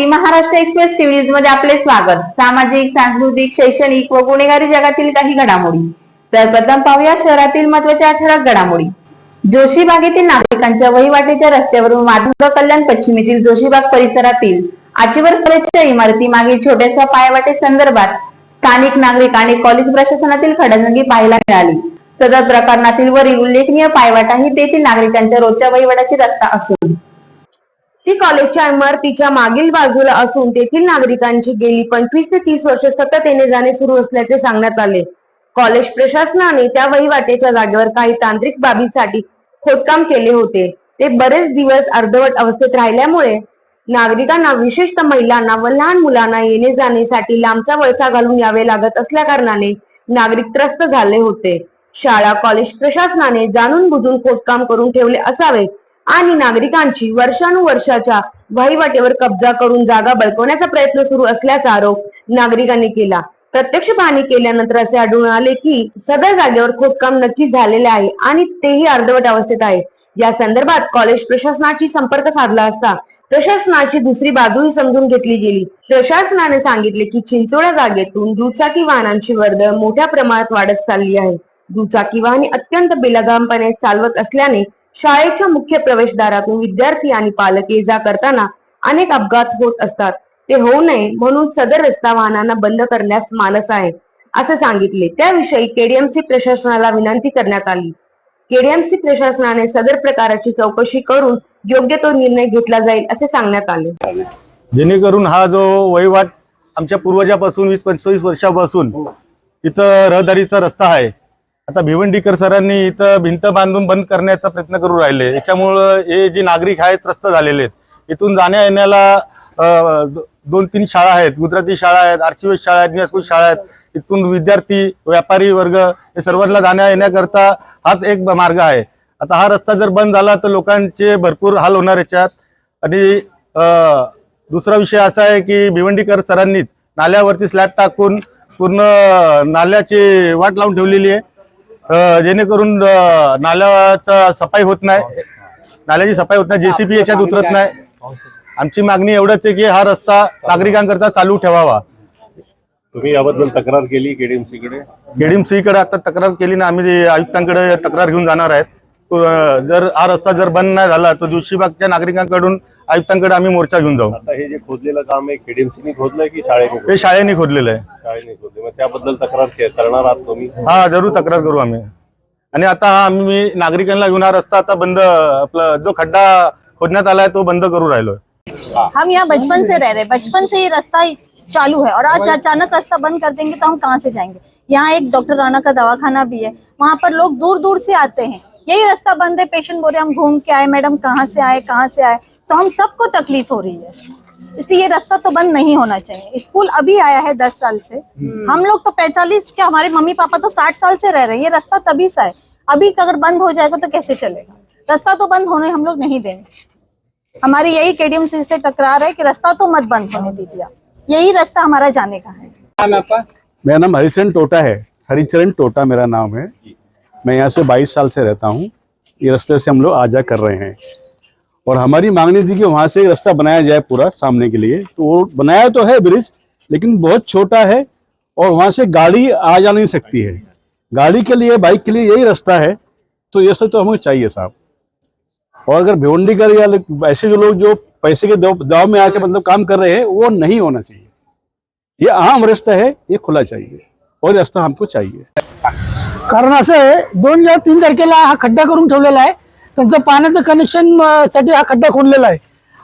Marathi Maharashtra express TV न्यूजमध्ये आपले स्वागत. सामाजिक सांस्कृतिक शैक्षणिक व गुन्हेगारी जगातील काही घडामोडी. तर प्रथम पाहूया शहरातील महत्त्वाच्या ठळक घडामोडी. जोशीबाग येथील नागरिकांच्या वहिवाटेच्या रस्त्यावरून माधव कल्याण पश्चिमेतील जोशीबाग परिसरातील आचीवर कॉलेजच्या इमारती मागील छोट्याशा पायवाटे संदर्भात स्थानिक नागरिक आणि कॉलेज प्रशासनातील खडाजंगी पाहायला मिळाली. सदर प्रकरणातील वरील उल्लेखनीय पायवाटा ही तेथील नागरिकांच्या रोजच्या वहिवाटाची रस्ता असून ती कॉलेजच्या इमारतीच्या मागील बाजूला असून तेथील नागरिकांची गेली पंचवीस ते तीस वर्ष सतत येणे जाणे सुरू असल्याचे सांगण्यात आले. कॉलेज प्रशासनाने त्या वहिवाटेच्या जागेवर काही तांत्रिक बाबीसाठी खोदकाम केले होते. ते बरेच दिवस अर्धवट अवस्थेत राहिल्यामुळे नागरिकांना विशेषतः महिलांना व लहान मुलांना येणे जाण्यासाठी लांबचा वळसा घालून यावे लागत असल्या कारणाने नागरिक त्रस्त झाले होते. शाळा कॉलेज प्रशासनाने जाणून बुजून खोदकाम करून ठेवले असावे आणि नागरिकांची वर्षानुवर्षाच्या वहिवाटेवर कब्जा करून जागा बळकवण्याचा प्रयत्न सुरू असल्याचा आरोप नागरिकांनी केला. प्रत्यक्ष पाहणी केल्यानंतर असे आढळून आले की सदर जागेवर खोदकाम नक्की झालेले आहे आणि तेही अर्धवट अवस्थेत आहे. या संदर्भात कॉलेज प्रशासनाची संपर्क साधला असता प्रशासनाची दुसरी बाजूही समजून घेतली गेली. प्रशासनाने सांगितले की चिंचोळ्या जागेतून दुचाकी वाहनांची वर्दळ मोठ्या प्रमाणात वाढत चालली आहे. दुचाकी वाहने अत्यंत बेलगामपणे चालवत असल्याने शाळेच्या मुख्य प्रवेशद्वारातून विद्यार्थी आणि पालक ये जा करताना अनेक अपघात होत असतात. ते होऊ नये म्हणून सदर रस्ता वाहनांना बंद करण्यास मानस आहे असे सांगितले. त्याविषयी केडीएमसी प्रशासनाला विनंती करण्यात आली. केडीएमसी प्रशासनाने सदर प्रकाराची चौकशी करून योग्य तो निर्णय घेतला जाईल असे सांगण्यात आले. जेणेकरून हा जो वहिवाट आमच्या पूर्वजापासून वीस पंचवीस वर्षापासून इथं रहदारीचा रस्ता आहे आता भिवंडीकर सरांनी इथं भिंत बांधून बंद करण्याचा प्रयत्न करू राहिले. याच्यामुळं हे जे नागरिक आहेत त्रस्त झालेले आहेत. इथून जाण्या येण्याला दोन तीन शाळा आहेत. गुजराती शाळा आहेत आर्चिवेश शाळा आहेत स्कूल शाळा आहेत. इथून विद्यार्थी व्यापारी वर्ग हे सर्वांना जाण्या येण्याकरता हाच एक मार्ग आहे. आता हा रस्ता जर बंद झाला तर लोकांचे भरपूर हाल होणार याच्यात. आणि दुसरा विषय असा आहे की भिवंडीकर सरांनीच नाल्यावरती स्लॅब टाकून पूर्ण नाल्याची वाट लावून ठेवलेली आहे. जेणेकरून नाल्याचा सफाई होत नाही. नाल्याची सफाई होत नाही. जेसीबी याच्यात उतरत नाही. आमची मागणी एवढंच आहे की हा रस्ता नागरिकांकरता चालू ठेवावा. तुम्ही याबद्दल तक्रार केली केडीएमसी कडे केडीएमसी कडे आता तक्रार केली ना आम्ही आयुक्तांकडे तक्रार घेऊन जाणार आहेत. जर हा रस्ता जर बंद नाही झाला तर जोशीबागच्या नागरिकांकडून आयुक्तांकडे आम्ही मोर्चा घेऊन जाऊ. आता हे जे खोदलेलं काम आहे केडीएमसीने खोदलंय की शाळेने? हे शाळेने खोदलेलं आहे. शाळेने खोदले मग त्याबद्दल तक्रार के- करणार आहात तुम्ही? हा ज़रूर तक्रार करू आम्ही. आणि आता हा आम्ही नागरिकांना घेऊन हा रस्ता आता बंद आपला जो खड्डा खोदण्यात आलाय तो बंद करू राहिलोय. हम यहाँ बचपन से रह रहे हैं। बचपन से ये रास्ता चालू है और आज अचानक रास्ता बंद कर देंगे तो हम कहाँ से जाएँगे? यहाँ एक डॉक्टर राणा का दवाखाना भी है। वहाँ पर लोग दूर दूर से आते हैं। यही रास्ता बंद है। पेशेंट बोल रहे हम घूम के आए मैडम कहाँ से आए कहाँ से आए? तो हम सबको तकलीफ़ हो रही है। इसलिए ये रास्ता तो बंद नहीं होना चाहिए। स्कूल अभी आया है दस साल से। हम लोग तो पैंतालीस के हमारे मम्मी पापा तो साठ साल से रह रहे हैं। ये रास्ता तभी सा है अभी अगर बंद हो जाएगा तो कैसे चलेगा? रास्ता तो बंद होने हम लोग नहीं देंगे। हमारी यही केडीएमसी से तकरार है कि रास्ता तो मत बंद होने दीजिए आप। यही रास्ता हमारा जाने का है। मेरा नाम हरिचरण टोटा है। हरिचरण टोटा मेरा नाम है। मैं यहाँ से 22 साल से रहता हूँ। ये रास्ते से हम लोग आ जा कर रहे हैं। और हमारी मांगनी थी कि वहाँ से रास्ता बनाया जाए पूरा सामने के लिए। तो वो बनाया तो है ब्रिज, लेकिन बहुत छोटा है और वहाँ से गाड़ी आ जा नहीं सकती है। गाड़ी के लिए, बाइक के लिए यही रास्ता है। तो ये सब तो हमें चाहिए साहब। और अगर भिवंडी कर या ऐसे जो लोग जो पैसे के दबाव में आके मतलब काम कर रहे हैं, वो नहीं होना चाहिए। ये आम रास्ता है, ये खुला चाहिए। और रास्ता हमको चाहिए। कारण असं आहे दोन तीन तारखेला हा खड्डा करून ठेवलेला आहे. त्यांचं पाण्याचं कनेक्शनसाठी हा खड्डा खोदलेला आहे.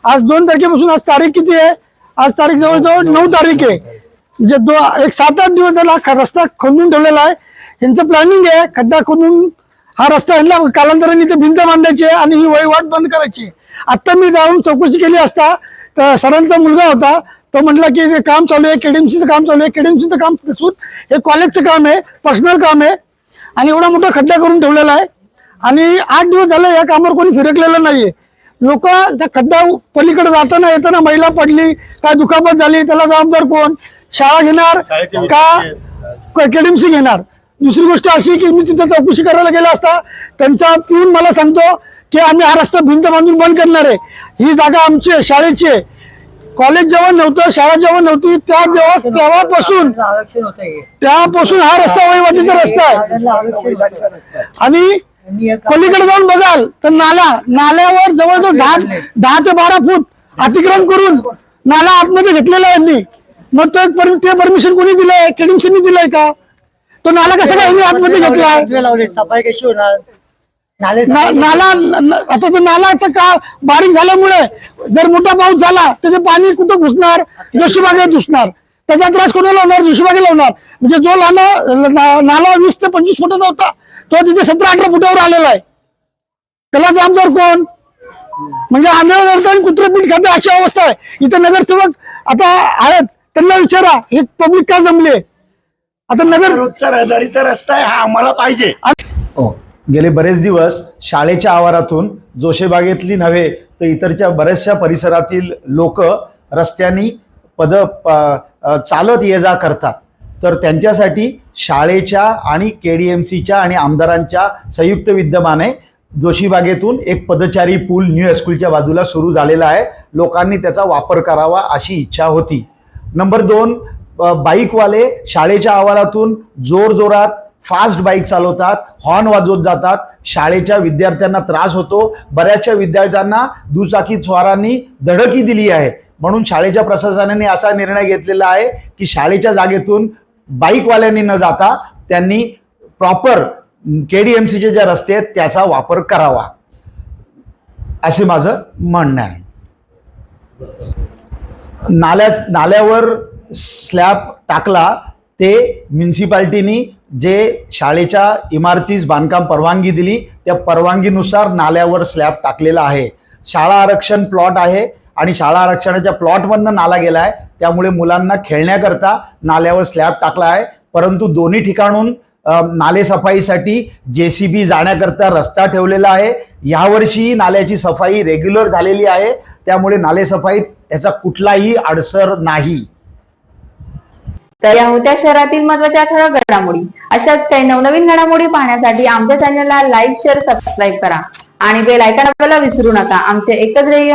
आज दोन तारखेपासून आज तारीख किती आहे? आज तारीख जवळजवळ नऊ तारीख आहे. म्हणजे दो एक सात आठ दिवस झाला हा रस्ता खोदून ठेवलेला आहे. यांचं प्लॅनिंग आहे खड्डा खोदून हा रस्ता यांना कालांतराने इथे भिंत बांधायची आहे आणि ही वहिवाट बंद करायची आत्ता मी जाऊन चौकशी केली असता तर सरांचा मुलगा होता तो म्हटला की ते काम चालू आहे केडीएमसीचं काम चालू आहे केडीएमसीचं काम नसून हे कॉलेजचं काम आहे पर्सनल काम आहे. आणि एवढा मोठा खड्डा करून ठेवलेला आहे. आणि आठ दिवस झाले या कामावर कोणी फिरकलेलं नाहीये. लोक त्या खड्डा पलीकडे जाताना येताना महिला पडली काय दुखापत झाली त्याला जबाबदार कोण? शाळा घेणार का केडीएमसी घेणार? दुसरी गोष्ट अशी की मी तिथे चौकशी करायला गेला असता त्यांचा पिऊन मला सांगतो की आम्ही हा रस्ता भिंत बांधून बंद करणार आहे. ही जागा आमची आहे शाळेची आहे. कॉलेज जेव्हा नव्हतं शाळा जेव्हा नव्हती त्या जेव्हा तेव्हापासून त्यापासून हा रस्ता वहिवाटीचा रस्ता आहे. आणि पलीकडे जाऊन बघाल. तर नाला नाल्यावर जवळजवळ दहा दहा ते बारा फूट अतिक्रमण करून नाला आतमध्ये घेतलेला आहे यांनी मग तो एक ते परमिशन कोणी दिलंय? केडिमसीनी दिलंय का? तो नाला कसा काय आतमध्ये घेतलाय? होणार? नाले ना- नाला न- आता ते नालाचं का बारीक झाल्यामुळे जर मोठा पाऊस झाला तर ते पाणी कुठं घुसणार? जोशीबागेत घुसणार. त्याचा त्रास कोणाला होणार जोशीबागेला होणार म्हणजे जो नाला ना- नाला वीस ते पंचवीस फुटाचा होता तो तिथे सतरा अठरा फुटावर आलेला आहे. त्याला जबाबदार कोण? म्हणजे आंधळ आणि कुत्रे पीठ खाते अशी अवस्था आहे. इथे नगरसेवक आता आहेत. त्यांना विचारा हे पब्लिक का जमले? आता नगर रोजचा रहदारीचा रस्ता आहे हा आम्हाला पाहिजे. हो गेले बरेच दिवस शाळेच्या आवारातून जोशेबागेतली नव्हे तर इतरच्या बऱ्याचशा परिसरातील लोक रस्त्यांनी पद प- चालत ये जा करतात. तर त्यांच्यासाठी शाळेच्या आणि के डी एम सीच्या आणि आमदारांच्या संयुक्त विद्यमाने जोशीबागेतून एक पदचारी पूल न्यू हायस्कूलच्या बाजूला सुरू झालेला आहे. लोकांनी त्याचा वापर करावा अशी इच्छा होती. नंबर दोन बाईकवाले शाळेच्या आवारातून जोरजोरात फास्ट बाईक चालवतात हॉर्न वाजवत जातात. शाळेच्या विद्यार्थ्यांना त्रास होतो. बऱ्याचशा विद्यार्थ्यांना दुचाकी स्वारांनी धडकी दिली आहे. म्हणून शाळेच्या प्रशासनाने असा निर्णय घेतलेला आहे की शाळेच्या जागेतून बाईकवाल्यांनी न जाता त्यांनी प्रॉपर के डी एम सीचे जे रस्ते आहेत त्याचा वापर करावा. असे माझं म्हणणं आहे. नाल्यात नाल्यावर स्लॅब टाकला ते म्युन्सिपाल्टीनी जे शाळेच्या इमारतीस बांधकाम परवानगी दिली त्या परवानगीनुसार नाल्यावर स्लॅब टाकलेला आहे. शाळा आरक्षण प्लॉट आहे आणि शाळा आरक्षणाच्या प्लॉटमधनं नाला गेला आहे त्यामुळे मुलांना खेळण्याकरता नाल्यावर स्लॅब टाकला आहे. परंतु दोन्ही ठिकाणून नाले सफाईसाठी जे सी बी जाण्याकरता रस्ता ठेवलेला आहे. यावर्षी नाल्याची सफाई रेग्युलर झालेली आहे. त्यामुळे नाले सफाईत याचा कुठलाही अडसर नाही. तर या होत्या शहरातील महत्त्वाच्या ठळक घडामोडी. अशाच काही नवनवीन घडामोडी पाहण्यासाठी आमच्या चॅनलला लाईक शेअर सबस्क्राईब करा. आणि बेल ऐकायला विसरू नका. आमचे एकच ध्येय